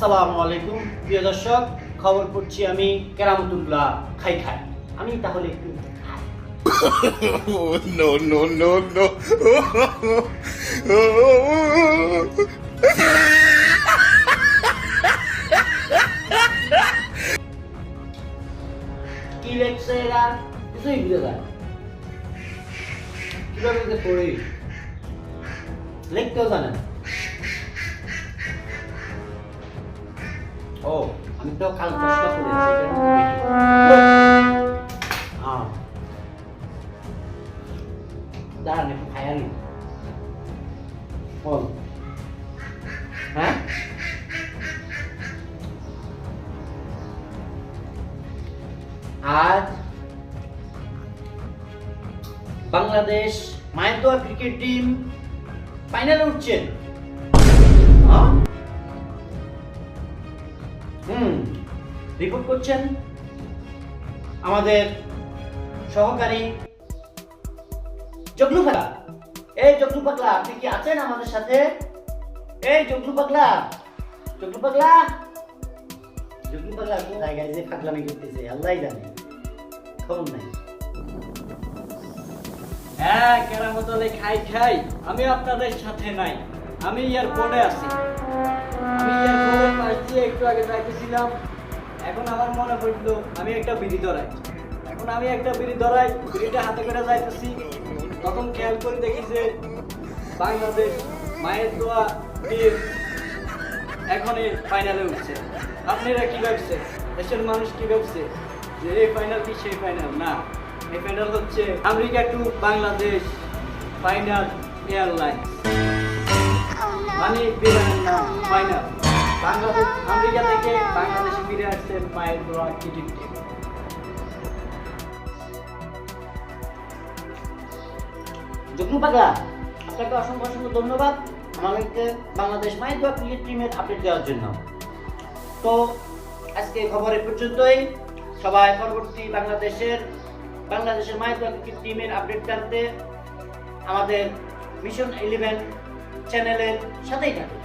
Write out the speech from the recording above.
আসসালামু আলাইকুম প্রিয় দর্শক খবর পড়ছি আমি কেরামতুল্লাহ খাই খাই আমি তাহলে একটু no, no, no, no. কি লেখছে এরা কিছুই বুঝে যায় না। কীভাবে পড়ি লিখতেও জানে না। ও আমি তো কাল প্রশ্ন করেছি। হ্যাঁ দাঁড়ান একটু খায়ালি বল। হ্যাঁ? আজ বাংলাদেশ মায়ের দোয়া ক্রিকেট টিম ফাইনালে উঠছেন রিপোর্ট করছেন? আমাদের সহকারী জগলু পাগলা। এই জগলু পাগলা, আপনি কি আছেন আমাদের সাথে? এই জগলু পাগলা জগলু পাগলা। জগলু পাগলা কোন জায়গায় যে পাগলামি করতেছে আল্লাহ জানে। খবর নাই। হ্যাঁ কেরামতলে খাই খাই। আমি আপনাদের সাথে নাই, আমি এয়ারপোর্টে আছি। আমি দিয়ে এখন আমার মনে পড়ল একটা বিড়ি ধরাই। এখন আমি একটা বিড়ি ধরাই, বিড়িটা হাতে করে যাইতেছি। তখন খেয়াল করে দেখি যে বাংলাদেশ মায়ের দোয়া টিম এখনই ফাইনালে উঠছে। আপনারা কি ভাবছেন? দেশের মানুষ কি ভাবছে? যে এই ফাইনাল কি সেই ফাইনাল না, এই ফাইনাল হচ্ছে America to Bangladesh final airline মানে বিমানের বাংলাদেশ, আমেরিকা থেকে বাংলাদেশে ফিরে আসছেন দোয়া পাগলা, আপনাকে অসংখ্য অসংখ্য ধন্যবাদ আমাদেরকে বাংলাদেশ ক্রিকেট টিমের আপডেট দেওয়ার জন্য। তো, আজকে খবর এ পর্যন্তই। সবাই পরবর্তী বাংলাদেশের বাংলাদেশের মায়ের ক্রিকেট টিমের আপডেট জানতে আমাদের মিশন ইলেভেন চ্যানেলের সাথেই থাকুন।